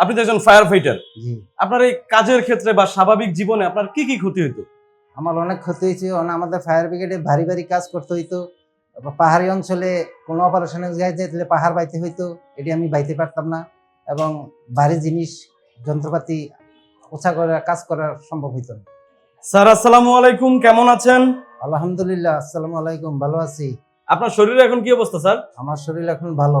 আপনি তো একজন ফায়ার ফাইটার জি। আপনার এই কাজের ক্ষেত্রে বা স্বাভাবিক জীবনে আপনার কি কি ক্ষতি হইতো? আমার অনেক ক্ষতি হয়েছে। আমাদের ফায়ার ব্রিগেডে ভারী ভারী কাজ করতে হইতো। পাহাড়ি অঞ্চলে কোনো অপারেশনে যেতে পাহাড় বাইতে হইতো এটি আমি বাইতে পারতাম না। এবং ভারী জিনিস যন্ত্রপাতি ওছা করে কাজ করা সম্ভব হইতো না। স্যার আসসালামু আলাইকুম। কেমন আছেন? আলহামদুলিল্লাহ আসসালামু আলাইকুম। ভালো আছি। আপনার শরীরে এখন কি অবস্থা স্যার? আমার শরীর এখন ভালো।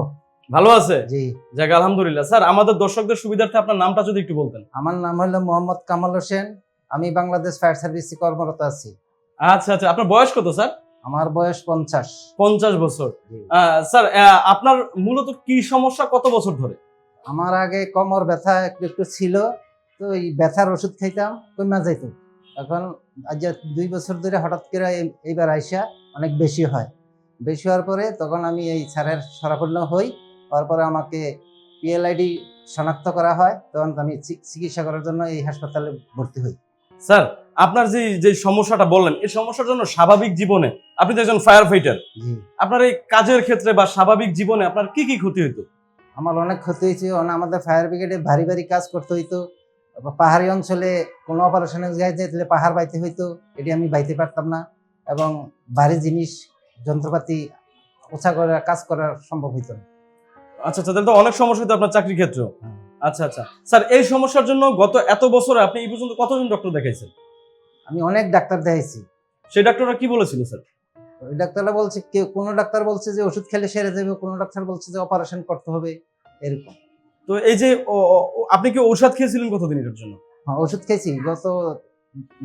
ভালো আছে? জি। যাক আলহামদুলিল্লাহ। স্যার আমাদের দর্শকদের সুবিধার্থে আপনার নামটা যদি একটু বলতেন। আমার নাম হলো মোহাম্মদ কামাল হোসেন। আমি বাংলাদেশ ফায়ার সার্ভিসে কর্মরত আছি। আচ্ছা আচ্ছা। আপনার বয়স কত স্যার? আমার বয়স পঞ্চাশ। পঞ্চাশ বছর। স্যার আপনার মূলত কি সমস্যা কত বছর ধরে? আমার আগে কোমর ব্যথা একটু একটু ছিল তো এই ব্যথার ওষুধ খাইতাম কমা যাইতো। এখন আজ দুই বছর ধরে হঠাৎ করে এই- এইবার আইসা অনেক বেশি হয়। বেশি হওয়ার পরে তখন আমি এই স্যারের সরাপন্ন হই। হওয়ার পরে আমাকে পিএলআইডি শনাক্ত করা হয় তখন আমি চিকিৎসা করার জন্য এই হাসপাতালে ভর্তি হই। স্যার আপনার যে যে সমস্যাটা বললেন এই সমস্যার জন্য স্বাভাবিক জীবনে আপনি তো একজন ফায়ার ফাইটার আপনার এই কাজের ক্ষেত্রে বা স্বাভাবিক জীবনে আপনার কি কি ক্ষতি হতো আমার অনেক ক্ষতি হয়েছে আমাদের ফায়ার ব্রিগেডে ভারী ভারী কাজ করতে হইতো। পাহাড়ি অঞ্চলে কোনো অপারেশনে যেতে পাহাড় বাইতে হইতো এটি আমি বাইতে পারতাম না। এবং ভারী জিনিস যন্ত্রপাতি ওছা করে কাজ করা সম্ভব হইতো না। আচ্ছা আচ্ছা তাহলে তো অনেক সমস্যা হতো আপনার চাকরি ক্ষেত্রে। আচ্ছা আচ্ছা। স্যার এই সমস্যার জন্য গত এত বছরে আপনি এই পর্যন্ত কতজন ডক্টর দেখাইছেন? আমি অনেক ডাক্তার দেখাইছি। সেই ডাক্তাররা কি বলেছিল স্যার? ওই ডাক্তাররা বলছে কেউ কোনো ডাক্তার বলছে যে ওষুধ খেলে সেরে যাবে কোনো ডাক্তার বলছে যে অপারেশন করতে হবে এরকম। তো এই যে আপনি কি ঔষধ খেয়েছিলেন কতদিন এটার জন্য? হ্যাঁ ওষুধ খেয়েছি গত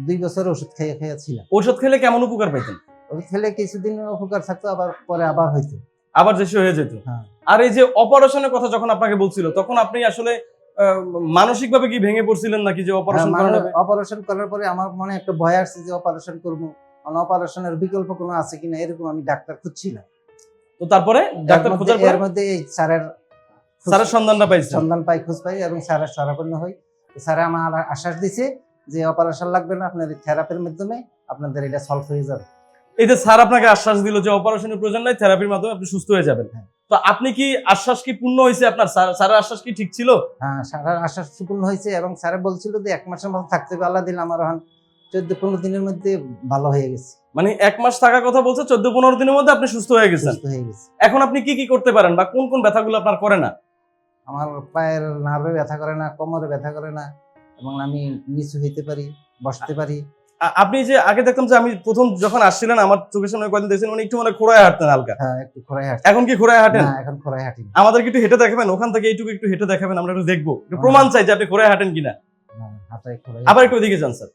দুই বছর ওষুধ খেয়ে খেয়েছিলাম। ঔষধ খেলে কেমন উপকার পাইতেন? ওষুধ খেলে কিছুদিন উপকার থাকতো আবার পরে আবার হইতো। আবার যে সে হয়ে যেত? হ্যাঁ। আর এই যে অপারেশনের কথা যখন আপনাকে বলছিল তখন আপনি আসলে মানসিক ভাবে কি ভেঙে পড়ছিলেন নাকি যে অপারেশন অপারেশন করার পরে আমার মনে একটা ভয় আসছে যে অপারেশন করব। অপারেশনের বিকল্প কোনো আছে কিনা এরকম আমি ডাক্তার খুঁজছিলাম তো তারপরে ডাক্তার খোঁজার এর মধ্যে এই স্যারের স্যারের সন্ধানটা পাইছেন? সন্ধান পাই খোঁজ পাই এবং স্যারের সরাপন্ন হই। স্যার আমার আশ্বাস দিছে যে অপারেশন লাগবে না আপনাদের থেরাপির মাধ্যমে আপনাদের এটা সলভ হয়ে যাবে। এই যে স্যার আপনাকে আশ্বাস দিল যে অপারেশনের প্রয়োজন নাই থেরাপির মাধ্যমে আপনি সুস্থ হয়ে যাবেন। হ্যাঁ। তো আপনি কি আশ্বাস কি পূর্ণ হয়েছে আপনার? স্যার স্যারের আশ্বাস কি ঠিক ছিল? হ্যাঁ স্যারের আশ্বাস সুপূর্ণ হয়েছে এবং স্যার বলছিল যে এক মাসের মতো থাকতে হবে আল্লাহ দিন আমার হন। চোদ্দ পনেরো দিনের মধ্যে ভালো হয়ে গেছে। মানে এক মাস থাকার কথা বলছে চোদ্দ পনেরো দিনের মধ্যে আপনি সুস্থ হয়ে গেছেন। সুস্থ হয়ে গেছে। এখন আপনি কি কি করতে পারেন বা কোন কোন ব্যথাগুলো আপনার করে না? আমার পায়ের নার্ভে ব্যথা করে না কোমরে ব্যথা করে না এবং আমি নিচু হইতে পারি বসতে পারি। আপনি যে আগে দেখতাম যে আমি প্রথম যখন আসছিলেন আমার চোখের সামনে কয়েকদিন দেখছেন মানে একটু মানে খোড়ায় হাঁটতেন হালকা। হ্যাঁ একটু খোরাই হাঁটি এখন কি খোড়ায় হাঁটেন? না এখন খোরাই হাঁটি না। আমাদেরকে একটু হেঁটে দেখাবেন ওখান থেকে এইটুকু একটু হেঁটে দেখাবেন আমরা একটু দেখব। একটু প্রমাণ চাই যে আপনি খোড়ায় হাঁটেন কিনা। না, হাঁটাই খোরাই আবার একটু ওইদিকে যান স্যার।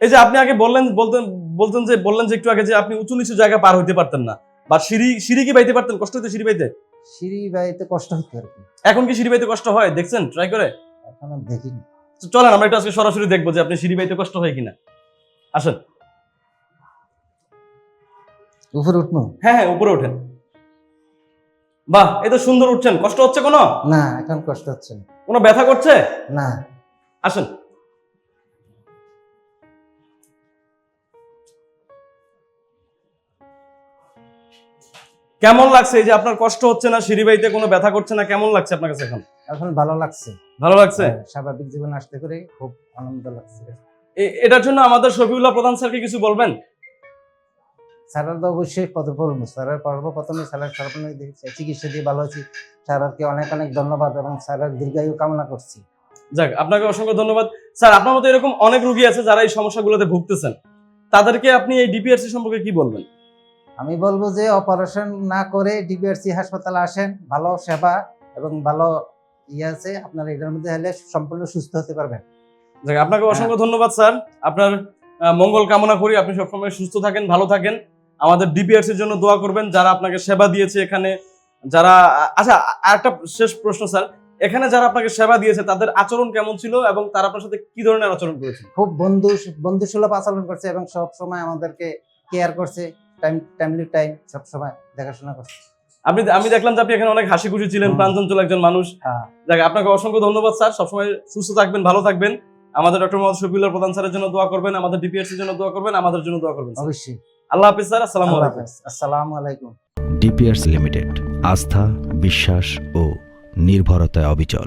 এই যে আপনি আগে বললেন বলতেন বলতেন যে বললেন যে একটু আগে যে আপনি উঁচু নিচু জায়গা পার হইতে পারতেন না। বা সিঁড়ি সিঁড়ি কি বাইতে পারতেন? কষ্ট হইতে সিঁড়ি বাইতে? সিঁড়ি বাইতে কষ্ট কি এখন কি সিঁড়ি বাইতে কষ্ট হয়? দেখছেন? ট্রাই করে। এখন দেখিনি। চলেন আমরা একটু আজকে সরাসরি দেখব যে আপনি সিঁড়ি বাইতে কষ্ট হয় কিনা। আসেন। উপরে উঠবো? হ্যাঁ হ্যাঁ উপরে ওঠেন। বাহ এই তো সুন্দর উঠছেন। কষ্ট হচ্ছে কোনো? না এখন কষ্ট হচ্ছে না। কোনো ব্যথা করছে? না। আসেন। কেমন লাগছে এই যে আপনার কষ্ট হচ্ছে না সিঁড়ি বাইতে কোনো ব্যথা করছে না কেমন লাগছে আপনার কাছে এখন? এখন ভালো লাগছে। ভালো লাগছে? হ্যাঁ, স্বাভাবিক জীবন আসতে করে খুব আনন্দ লাগছে। এটার জন্য আমাদের শফিউল্লাহ প্রধান স্যারকে কিছু বলবেন? স্যারের তো অবশ্যই পদ বলব স্যারের পর্ব প্রথমে স্যারের দেখছি চিকিৎসা দিয়ে ভালো হয়েছি স্যারকে অনেক অনেক ধন্যবাদ এবং স্যারের দীর্ঘায়ু কামনা করছি। যাক আপনাকে অসংখ্য ধন্যবাদ। স্যার আপনার মতো এরকম অনেক রুগী আছে যারা এই সমস্যাগুলোতে ভুগতেছেন। তাদেরকে আপনি এই ডিপিআরসি সম্পর্কে কি বলবেন? আমি বলব যে অপারেশন না করে ডিপিআরসি হাসপাতালে আসেন। ভালো সেবা এবং ভালো ইয়ে আছে আপনার এটার মধ্যে হলে সম্পূর্ণ সুস্থ হতে পারবেন। আপনাকে অসংখ্য ধন্যবাদ স্যার। আপনার মঙ্গল কামনা করি। আপনি সবসময় সুস্থ থাকেন ভালো থাকেন। আমাদের ডিপিআরসির জন্য দোয়া করবেন যারা আপনাকে সেবা দিয়েছে এখানে যারা আচ্ছা একটা শেষ প্রশ্ন স্যার। এখানে যারা আপনাকে সেবা দিয়েছে তাদের আচরণ কেমন ছিল এবং তারা আপনার সাথে কি ধরনের আচরণ করেছে? খুব বন্ধু বন্ধুসুলভ আচরণ করছে এবং সব সময় আমাদেরকে কেয়ার করছে টাইম টাইমলি টাইম সব সময় দেখাশোনা করছে। আপনি আমি দেখলাম যে আপনি এখানে অনেক হাসি খুশি ছিলেন প্রাণচঞ্চল একজন মানুষ। হ্যাঁ। যাক আপনাকে অসংখ্য ধন্যবাদ স্যার। সবসময় সুস্থ থাকবেন ভালো থাকবেন। আমাদের ডক্টর মোহাম্মদ শফিউল্লাহ প্রধান স্যারের জন্য দোয়া করবেন আমাদের ডিপিএসসির জন্য দোয়া করবেন আমাদের জন্য দোয়া করবেন অবশ্যই। আল্লাহ হাফিজ স্যার। আসসালামু আলাইকুম। আসসালামু আলাইকুম। ডিপিআরস লিমিটেড আস্থা বিশ্বাস ও নির্ভরতায় অবিচল।